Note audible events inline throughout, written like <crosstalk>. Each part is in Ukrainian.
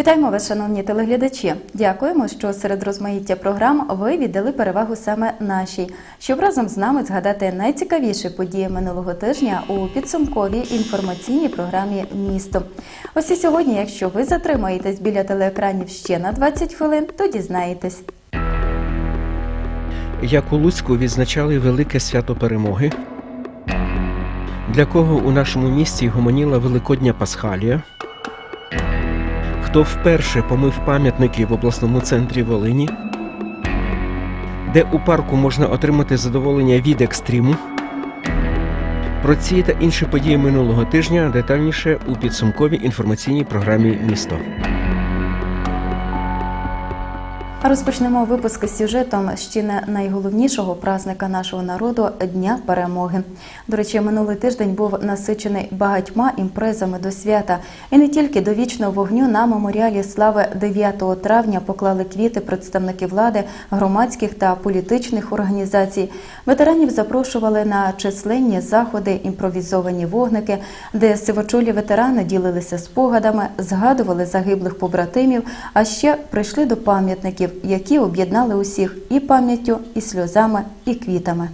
Вітаємо вас, шановні телеглядачі. Дякуємо, що серед розмаїття програм ви віддали перевагу саме нашій, щоб разом з нами згадати найцікавіші події минулого тижня у підсумковій інформаційній програмі Місто. Ось і сьогодні, якщо ви затримаєтесь біля телеекранів ще на 20 хвилин, то дізнаєтесь. Як у Луцьку відзначали велике свято перемоги, для кого у нашому місті гомоніла Великодня Пасхалія, хто вперше помив пам'ятники в обласному центрі Волині, де у парку можна отримати задоволення від екстриму. Про ці та інші події минулого тижня детальніше у підсумковій інформаційній програмі Місто. Розпочнемо випуск з сюжетом ще не найголовнішого празника нашого народу Дня перемоги. До речі, минулий тиждень був насичений багатьма імпрезами до свята. І не тільки до вічного вогню на меморіалі слави 9 травня поклали квіти представники влади, громадських та політичних організацій. Ветеранів запрошували на численні заходи, імпровізовані вогники, де сивочолі ветерани ділилися спогадами, згадували загиблих побратимів, а ще прийшли до пам'ятників, які об'єднали усіх і пам'яттю, і сльозами, і квітами.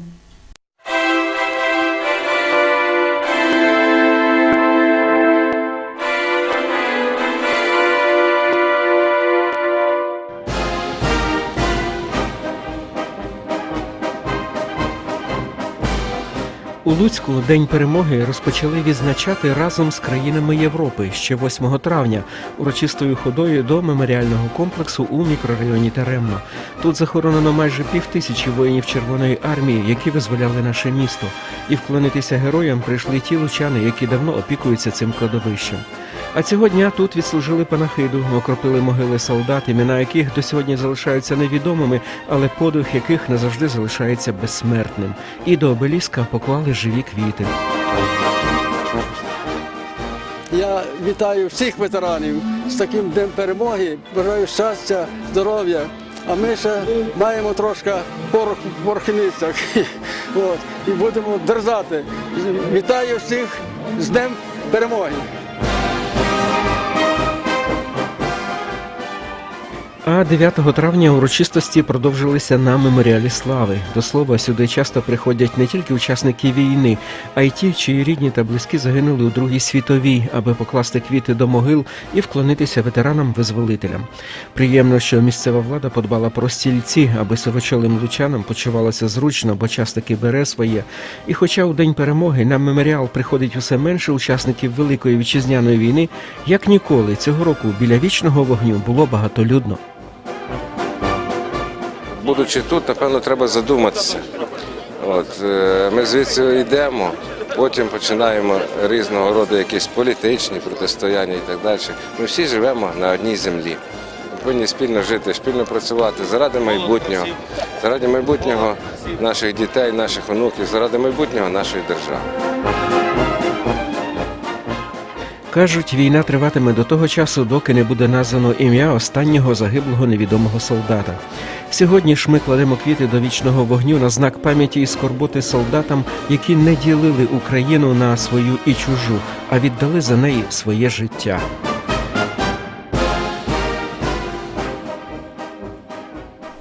У Луцьку День перемоги розпочали відзначати разом з країнами Європи ще 8 травня урочистою ходою до меморіального комплексу у мікрорайоні Теремно. Тут захоронено майже пів тисячі воїнів Червоної армії, які визволяли наше місто. І вклонитися героям прийшли ті лучани, які давно опікуються цим кладовищем. А цього дня тут відслужили панахиду, окропили могили солдат, імена яких до сьогодні залишаються невідомими, але подих яких назавжди залишається безсмертним. І до обеліска поклали живі квіти. Я вітаю всіх ветеранів з таким днем перемоги. Бажаю щастя, здоров'я. А ми ще маємо трошки порох в порохівницях. <laughs> От, і будемо дерзати. Вітаю всіх з днем перемоги. А 9 травня урочистості продовжилися на меморіалі слави. До слова, сюди часто приходять не тільки учасники війни, а й ті, чиї рідні та близькі загинули у Другій світовій, аби покласти квіти до могил і вклонитися ветеранам-визволителям. Приємно, що місцева влада подбала про стільці, аби сивочолим лучанам почувалося зручно, бо час таки бере своє. І хоча у день перемоги на меморіал приходить усе менше учасників Великої вітчизняної війни, як ніколи цього року біля вічного вогню було багатолюдно. Будучи тут, напевно, треба задуматися. От, е, ми звідси йдемо, потім починаємо різного роду якісь політичні протистояння і так далі. Ми всі живемо на одній землі. Ми повинні спільно жити, спільно працювати заради майбутнього, заради майбутнього наших дітей, наших онуків, заради майбутнього нашої держави. Кажуть, війна триватиме до того часу, доки не буде названо ім'я останнього загиблого невідомого солдата. Сьогодні ж ми кладемо квіти до вічного вогню на знак пам'яті і скорботи солдатам, які не ділили Україну на свою і чужу, а віддали за неї своє життя.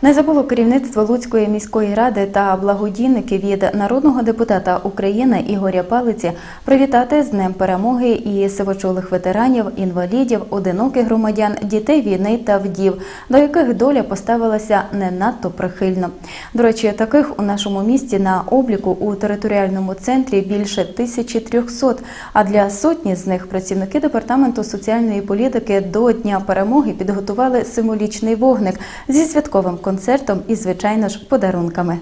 Не забуло керівництво Луцької міської ради та благодійники від народного депутата України Ігоря Палиці привітати з Днем перемоги і сивочолих ветеранів, інвалідів, одиноких громадян, дітей війни та вдів, до яких доля поставилася не надто прихильно. До речі, таких у нашому місті на обліку у територіальному центрі більше 1300, а для сотні з них працівники департаменту соціальної політики до Дня перемоги підготували символічний вогник зі святковим концертом і, звичайно ж, подарунками.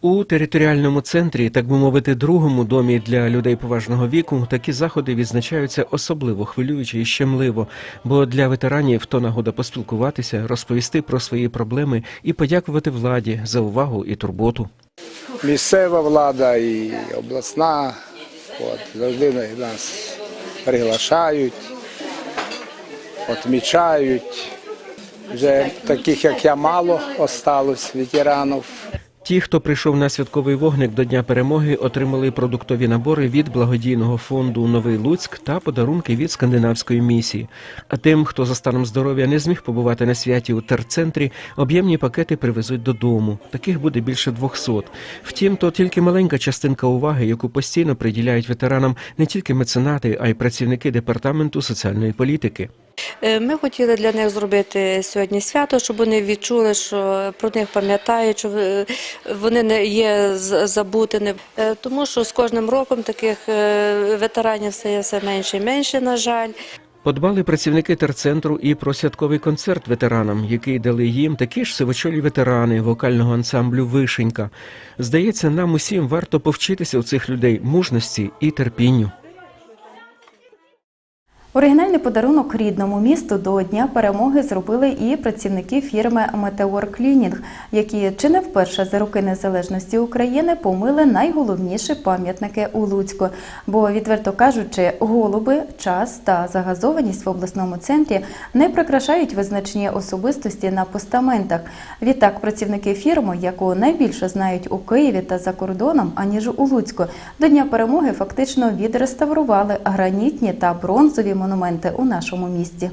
У територіальному центрі, так би мовити, другому домі для людей поважного віку, такі заходи відзначаються особливо хвилююче і щемливо, бо для ветеранів то нагода поспілкуватися, розповісти про свої проблеми і подякувати владі за увагу і турботу. місцева влада і обласна. От, завжди нас приглашають, відмічають. Вже таких, як я, мало осталось ветеранів. Ті, хто прийшов на святковий вогник до Дня перемоги, отримали продуктові набори від благодійного фонду Новий Луцьк та подарунки від скандинавської місії. А тим, хто за станом здоров'я не зміг побувати на святі у терцентрі, об'ємні пакети привезуть додому. Таких буде більше 200. Втім, то тільки маленька частинка уваги, яку постійно приділяють ветеранам не тільки меценати, а й працівники департаменту соціальної політики. Е, Ми хотіли для них зробити сьогодні свято, щоб вони відчули, що про них пам'ятають, що е, вони не є забутими. Е, Тому що з кожним роком таких ветеранів стає все менше і менше, на жаль. Подбали працівники терцентру і про святковий концерт ветеранам, який дали їм такі ж сивочолі ветерани вокального ансамблю Вишенька. Здається, нам усім варто повчитися у цих людей мужності і терпінню. Оригінальний подарунок рідному місту до Дня перемоги зробили і працівники фірми Метеор Клінінг, які чи не вперше за роки незалежності України помили найголовніші пам'ятники у Луцьку. Бо, відверто кажучи, голуби, час та загазованість в обласному центрі не прикрашають визначні особистості на постаментах. Відтак, працівники фірми, яку найбільше знають у Києві та за кордоном, аніж у Луцьку, до Дня перемоги фактично відреставрували гранітні та бронзові монументи у нашому місті.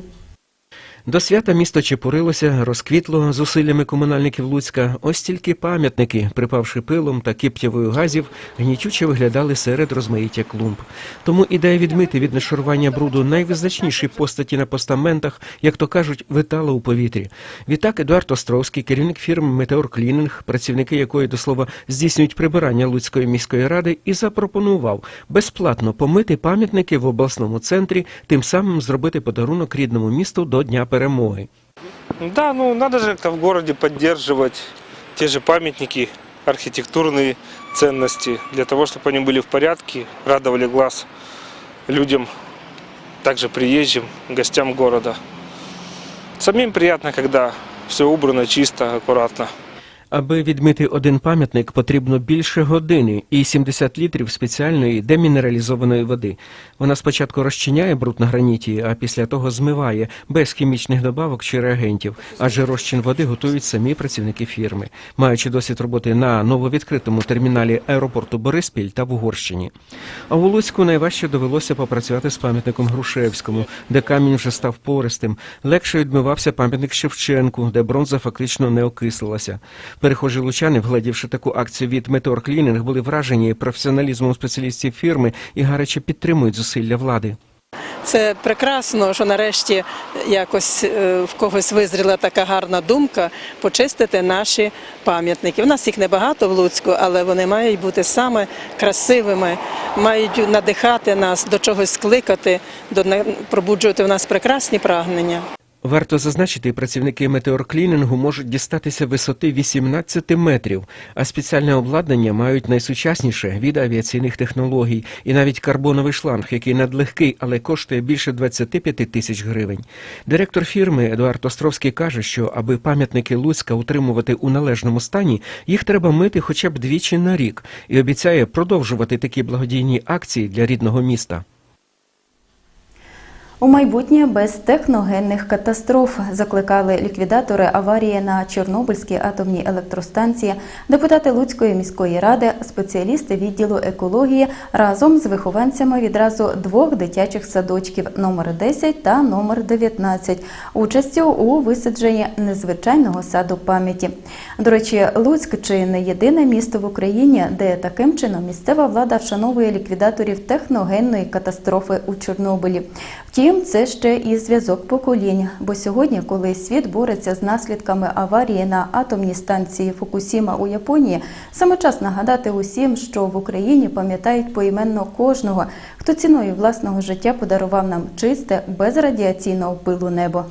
До свята місто чепурилося, розквітло зусиллями комунальників Луцька. Ось тільки пам'ятники, припавши пилом та киптявою газів, гнітюче виглядали серед розмаїття клумб. Тому ідея відмити від нашарування бруду найвизначніші постаті на постаментах, як то кажуть, витала у повітрі. Відтак Едуард Островський, керівник фірми Метеор Клінінг, працівники якої до слова здійснюють прибирання Луцької міської ради, і запропонував безплатно помити пам'ятники в обласному центрі, тим самим зробити подарунок рідному місту до Дня перемоги. Да, ну надо же как-то в городе поддерживать те же памятники, архитектурные ценности, для того, чтобы они были в порядке, радовали глаз людям, также приезжим, гостям города. Самим приятно, когда все убрано чисто, аккуратно. Аби відмити один пам'ятник, потрібно більше години і 70 літрів спеціальної демінералізованої води. Вона спочатку розчиняє бруд на граніті, а після того змиває без хімічних добавок чи реагентів, адже розчин води готують самі працівники фірми, маючи досвід роботи на нововідкритому терміналі аеропорту Бориспіль та в Угорщині. А у Луцьку найважче довелося попрацювати з пам'ятником Грушевському, де камінь вже став пористим. Легше відмивався пам'ятник Шевченку, де бронза фактично не окислилася. Перехожі лучани, вгледівши таку акцію від Метеор Клінінг, були вражені професіоналізмом спеціалістів фірми і гаряче підтримують зусилля влади. Це прекрасно, що нарешті якось е, в когось визріла така гарна думка почистити наші пам'ятники. У нас їх небагато в Луцьку, але вони мають бути саме красивими, мають надихати нас, до чогось скликати, пробуджувати в нас прекрасні прагнення. Варто зазначити, працівники метеорклінінгу можуть дістатися висоти 18 метрів, а спеціальне обладнання мають найсучасніше від авіаційних технологій і навіть карбоновий шланг, який надлегкий, але коштує більше 25 тисяч гривень. Директор фірми Едуард Островський каже, що аби пам'ятники Луцька утримувати у належному стані, їх треба мити хоча б двічі на рік, і обіцяє продовжувати такі благодійні акції для рідного міста. У майбутнє без техногенних катастроф закликали ліквідатори аварії на Чорнобильській атомній електростанції, депутати Луцької міської ради, спеціалісти відділу екології разом з вихованцями відразу двох дитячих садочків номер 10 та номер 19 участю у висадженні незвичайного саду пам'яті. До речі, Луцьк чи не єдине місто в Україні, де таким чином місцева влада вшановує ліквідаторів техногенної катастрофи у Чорнобилі. Втім, це ще і зв'язок поколінь. Бо сьогодні, коли світ бореться з наслідками аварії на атомній станції Фукусіма у Японії, саме час нагадати усім, що в Україні пам'ятають поіменно кожного, хто ціною власного життя подарував нам чисте, без радіаційного пилу небо.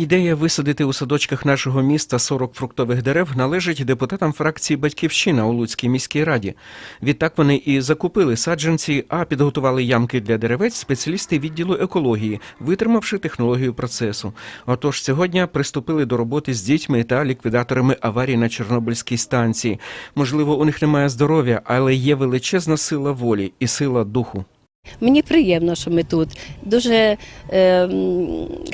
Ідея висадити у садочках нашого міста 40 фруктових дерев належить депутатам фракції Батьківщина у Луцькій міській раді. Відтак вони і закупили саджанці, а підготували ямки для деревець спеціалісти відділу екології, витримавши технологію процесу. Отож, сьогодні приступили до роботи з дітьми та ліквідаторами аварії на Чорнобильській станції. Можливо, у них немає здоров'я, але є величезна сила волі і сила духу. Мені приємно, що ми тут. Дуже е,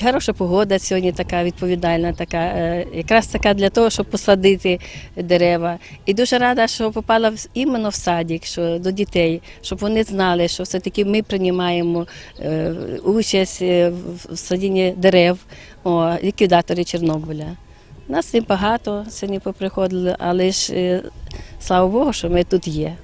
хороша погода сьогодні, така відповідальна, така, е, якраз така для того, щоб посадити дерева. І дуже рада, що попала іменно в садик, що до дітей, щоб вони знали, що все-таки ми приймаємо е, участь е, в, садінні дерев, о, ліквідаторі Чорнобиля. Нас небагато сьогодні поприходили, але ж е, слава Богу, що ми тут є.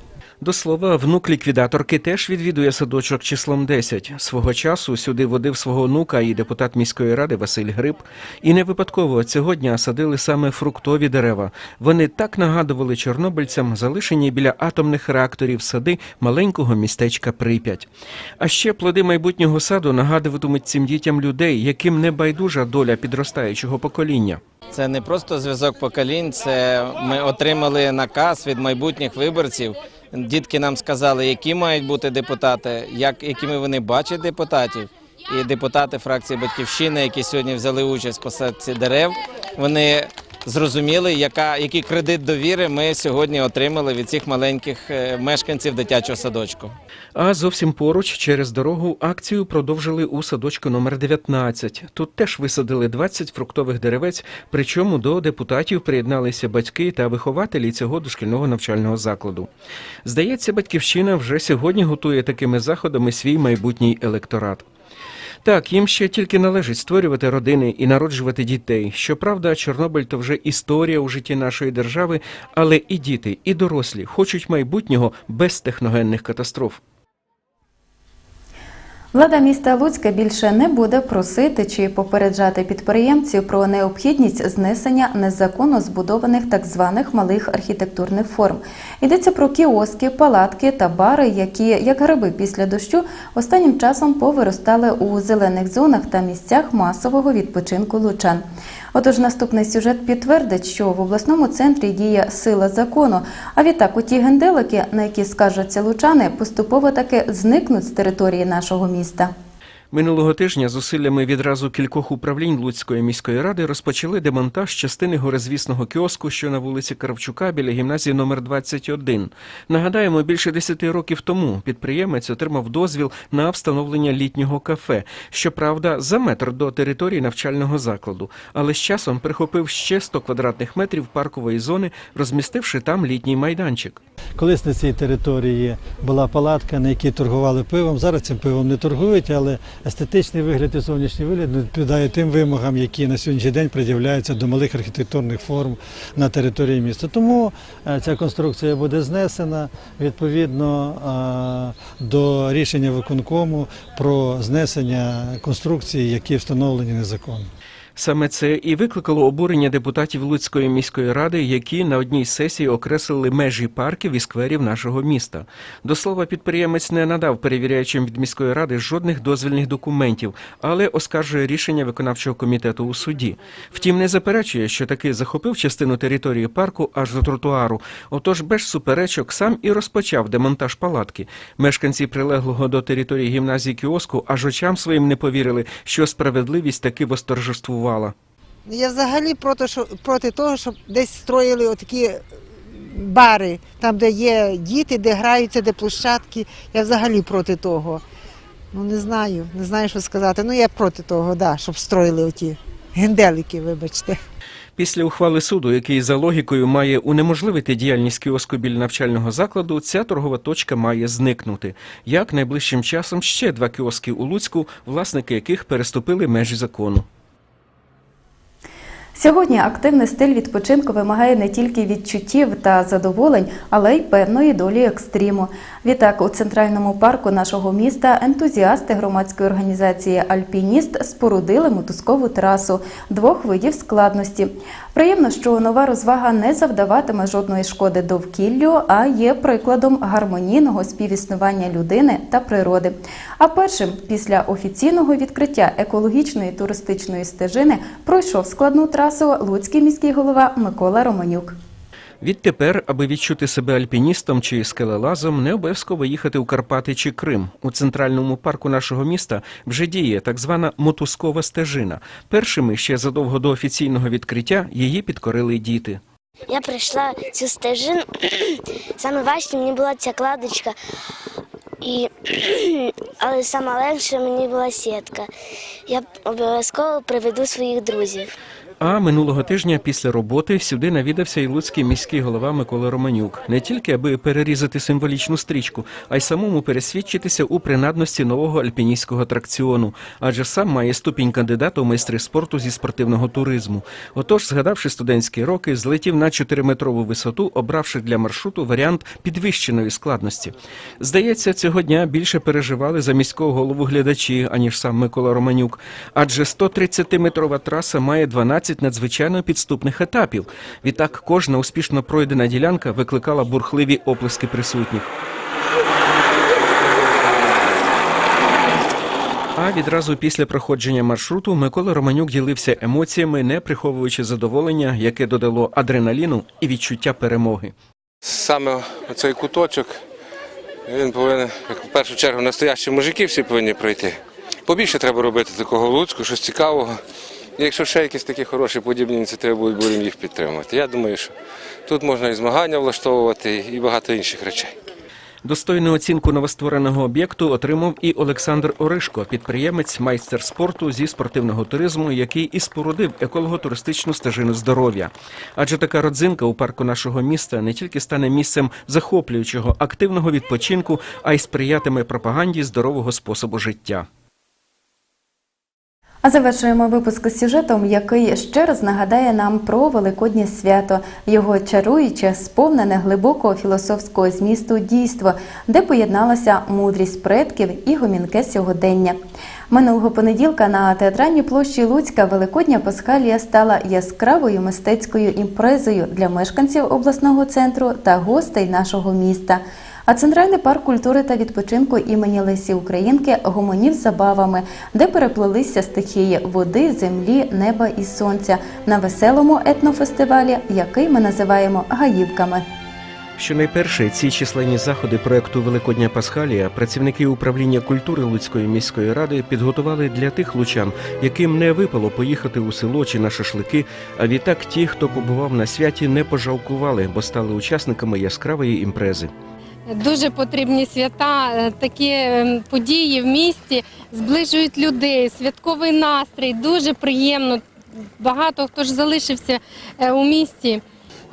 До слова, внук ліквідаторки теж відвідує садочок числом 10. Свого часу сюди водив свого онука і депутат міської ради Василь Гриб. І не випадково цього дня садили саме фруктові дерева. Вони так нагадували чорнобильцям залишені біля атомних реакторів сади маленького містечка Прип'ять. А ще плоди майбутнього саду нагадуватимуть цим дітям людей, яким не байдужа доля підростаючого покоління. Це не просто зв'язок поколінь, це ми отримали наказ від майбутніх виборців. Дітки нам сказали, які мають бути депутати, як, якими вони бачать депутатів. І депутати фракції Батьківщини, які сьогодні взяли участь в посадці дерев, вони зрозуміли, яка, який кредит довіри ми сьогодні отримали від цих маленьких е, мешканців дитячого садочку. А зовсім поруч через дорогу акцію продовжили у садочку номер 19. Тут теж висадили 20 фруктових деревець, причому до депутатів приєдналися батьки та вихователі цього дошкільного навчального закладу. Здається, батьківщина вже сьогодні готує такими заходами свій майбутній електорат. Так, їм ще тільки належить створювати родини і народжувати дітей. Щоправда, Чорнобиль то вже історія у житті нашої держави, але і діти, і дорослі хочуть майбутнього без техногенних катастроф. Влада міста Луцька більше не буде просити чи попереджати підприємців про необхідність знесення незаконно збудованих так званих малих архітектурних форм. Йдеться про кіоски, палатки та бари, які, як гриби після дощу, останнім часом повиростали у зелених зонах та місцях масового відпочинку лучан. Отож, наступний сюжет підтвердить, що в обласному центрі діє сила закону. А відтак, у ті генделики, на які скаржаться лучани, поступово таки зникнуть з території нашого міста. Минулого тижня зусиллями відразу кількох управлінь Луцької міської ради розпочали демонтаж частини горизвісного кіоску, що на вулиці Кравчука біля гімназії номер 21. Нагадаємо, більше 10 років тому підприємець отримав дозвіл на встановлення літнього кафе. Щоправда, за метр до території навчального закладу, але з часом прихопив ще 100 квадратних метрів паркової зони, розмістивши там літній майданчик. Колись на цій території була палатка, на якій торгували пивом. Зараз цим пивом не торгують, але естетичний вигляд і зовнішній вигляд не відповідає тим вимогам, які на сьогоднішній день пред'являються до малих архітектурних форм на території міста. Тому е, ця конструкція буде знесена відповідно е, до рішення виконкому про знесення конструкції, які встановлені незаконно. Саме це і викликало обурення депутатів Луцької міської ради, які на одній сесії окреслили межі парків і скверів нашого міста. До слова, підприємець не надав перевіряючим від міської ради жодних дозвільних документів, але оскаржує рішення виконавчого комітету у суді. Втім, не заперечує, що таки захопив частину території парку аж до тротуару. Отож, без суперечок сам і розпочав демонтаж палатки. Мешканці прилеглого до території гімназії кіоску аж очам своїм не повірили, що справедливість таки восторжествувала. Я взагалі проти, що, проти того, щоб десь строїли отакі бари, там, де є діти, де граються, де площадки. Я взагалі проти того. Ну не знаю, не знаю, що сказати. Ну я проти того, да, щоб строїли оті генделики, вибачте. Після ухвали суду, який за логікою має унеможливити діяльність кіоску біля навчального закладу, ця торгова точка має зникнути. Як найближчим часом ще два кіоски у Луцьку, власники яких переступили межі закону. Сьогодні активний стиль відпочинку вимагає не тільки відчуттів та задоволень, але й певної долі екстриму. Відтак, у центральному парку нашого міста ентузіасти громадської організації Альпініст спорудили мотузкову трасу двох видів складності. Приємно, що нова розвага не завдаватиме жодної шкоди довкіллю, а є прикладом гармонійного співіснування людини та природи. А першим після офіційного відкриття екологічної туристичної стежини пройшов складну трасу Луцький міський голова Микола Романюк. Відтепер, аби відчути себе альпіністом чи скелелазом, не обов'язково їхати у Карпати чи Крим. У центральному парку нашого міста вже діє так звана мотузкова стежина. Першими ще задовго до офіційного відкриття її підкорили діти. Я прийшла цю стежину. <clears throat> Саме важче мені була ця кладочка. І, <clears throat> але саме легше мені була сітка. Я обов'язково приведу своїх друзів. А минулого тижня після роботи сюди навідався і луцький міський голова Микола Романюк. Не тільки аби перерізати символічну стрічку, а й самому пересвідчитися у принадності нового альпіністського атракціону, адже сам має ступінь кандидата у майстри спорту зі спортивного туризму. Отож, згадавши студентські роки, злетів на 4-метрову висоту, обравши для маршруту варіант підвищеної складності. Здається, цього дня більше переживали за міського голову глядачі, аніж сам Микола Романюк, адже 130-метрова траса має 12 надзвичайно підступних етапів. Відтак кожна успішно пройдена ділянка викликала бурхливі оплески присутніх. А відразу після проходження маршруту Микола Романюк ділився емоціями, не приховуючи задоволення, яке додало адреналіну і відчуття перемоги. Саме цей куточок, він повинен, як в першу чергу, настоящі мужики всі повинні пройти. Побільше треба робити такого Луцьку, щось цікавого. Якщо ще якісь такі хороші подібні ініціативи будуть, будемо їх підтримувати. Я думаю, що тут можна і змагання влаштовувати, і багато інших речей. Достойну оцінку новоствореного об'єкту отримав і Олександр Оришко, підприємець, майстер спорту зі спортивного туризму, який і спорудив еколого-туристичну стежину здоров'я. Адже така родзинка у парку нашого міста не тільки стане місцем захоплюючого активного відпочинку, а й сприятиме пропаганді здорового способу життя. А завершуємо випуск з сюжетом, який ще раз нагадає нам про Великоднє свято, його чаруюче, сповнене глибокого філософського змісту дійство, де поєдналася мудрість предків і гомінке сьогодення. Минулого понеділка на театральній площі Луцька Великодня Пасхалія стала яскравою мистецькою імпрезою для мешканців обласного центру та гостей нашого міста. А центральний парк культури та відпочинку імені Лесі Українки гомонів забавами, де переплелися стихії води, землі, неба і сонця на веселому етнофестивалі, який ми називаємо гаївками. Щонайперше ці численні заходи проекту Великодня Пасхалія працівники управління культури Луцької міської ради підготували для тих лучан, яким не випало поїхати у село чи на шашлики. А відтак ті, хто побував на святі, не пожалкували, бо стали учасниками яскравої імпрези. Дуже потрібні свята, е, такі е, події в місті зближують людей, святковий настрій, дуже приємно. Багато хто ж залишився е, у місті.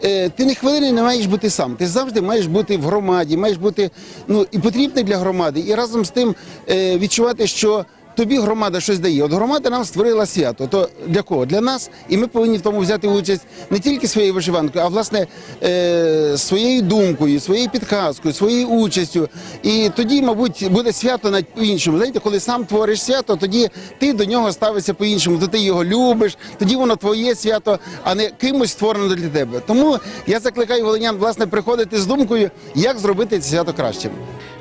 Е, ти не хвилини не маєш бути сам. Ти завжди маєш бути в громаді, маєш бути ну і потрібний для громади, і разом з тим відчувати, що тобі громада щось дає. От громада нам створила свято. То для кого? Для нас, і ми повинні в тому взяти участь не тільки своєю вишиванкою, а власне е, своєю думкою, своєю підказкою, своєю участю. І тоді, мабуть, буде свято навіть по-іншому. Знаєте, коли сам твориш свято, тоді ти до нього ставишся по-іншому, то ти його любиш, тоді воно твоє свято, а не кимось створено для тебе. Тому я закликаю волинян власне приходити з думкою, як зробити це свято кращим.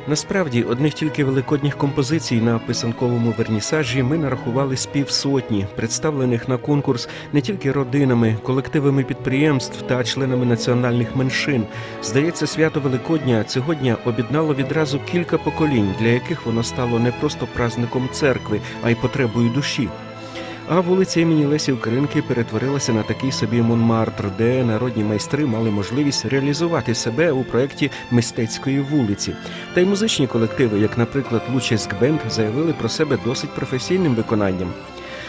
Насправді, одних тільки великодніх композицій на писанковому вернісажі ми нарахували з півсотні, представлених на конкурс не тільки родинами, колективами підприємств та членами національних меншин. Здається, свято Великодня цього дня об'єднало відразу кілька поколінь, для яких воно стало не просто праздником церкви, а й потребою душі. А вулиця імені Лесі Українки перетворилася на такий собі Монмартр, де народні майстри мали можливість реалізувати себе у проєкті мистецької вулиці. Та й музичні колективи, як, наприклад, Лучеськ Бенд, заявили про себе досить професійним виконанням.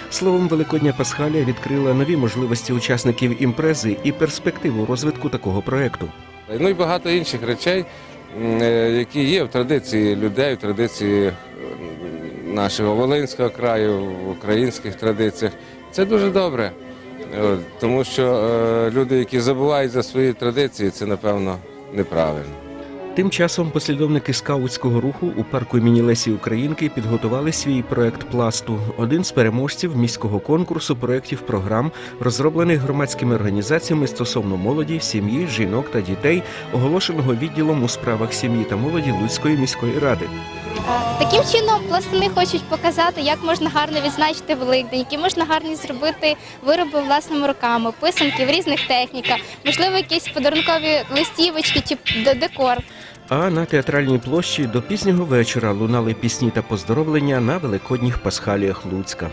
Словом, Великодня Пасхалія відкрила нові можливості учасників імпрези і перспективу розвитку такого проєкту. Ну і багато інших речей, е, які є в традиції людей, в традиції нашого Волинського краю, в українських традиціях. Це дуже добре. Тому що е, люди, які забувають за свої традиції, це напевно неправильно. Тим часом послідовники скаутського руху у парку імені Лесі Українки підготували свій проект пласту. Один з переможців міського конкурсу проєктів програм, розроблених громадськими організаціями стосовно молоді, сім'ї, жінок та дітей, оголошеного відділом у справах сім'ї та молоді Луцької міської ради. Таким чином пластуни хочуть показати, як можна гарно відзначити Великдень, які можна гарні зробити вироби власними руками, писанки в різних техніках, можливо, якісь подарункові листівочки чи декор. А на театральній площі до пізнього вечора лунали пісні та поздоровлення на великодніх пасхаліях Луцька.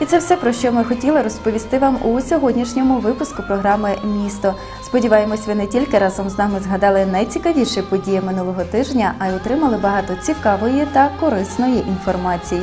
І це все про що ми хотіли розповісти вам у сьогоднішньому випуску програми Місто. Сподіваємось, ви не тільки разом з нами згадали найцікавіші події минулого тижня, а й отримали багато цікавої та корисної інформації.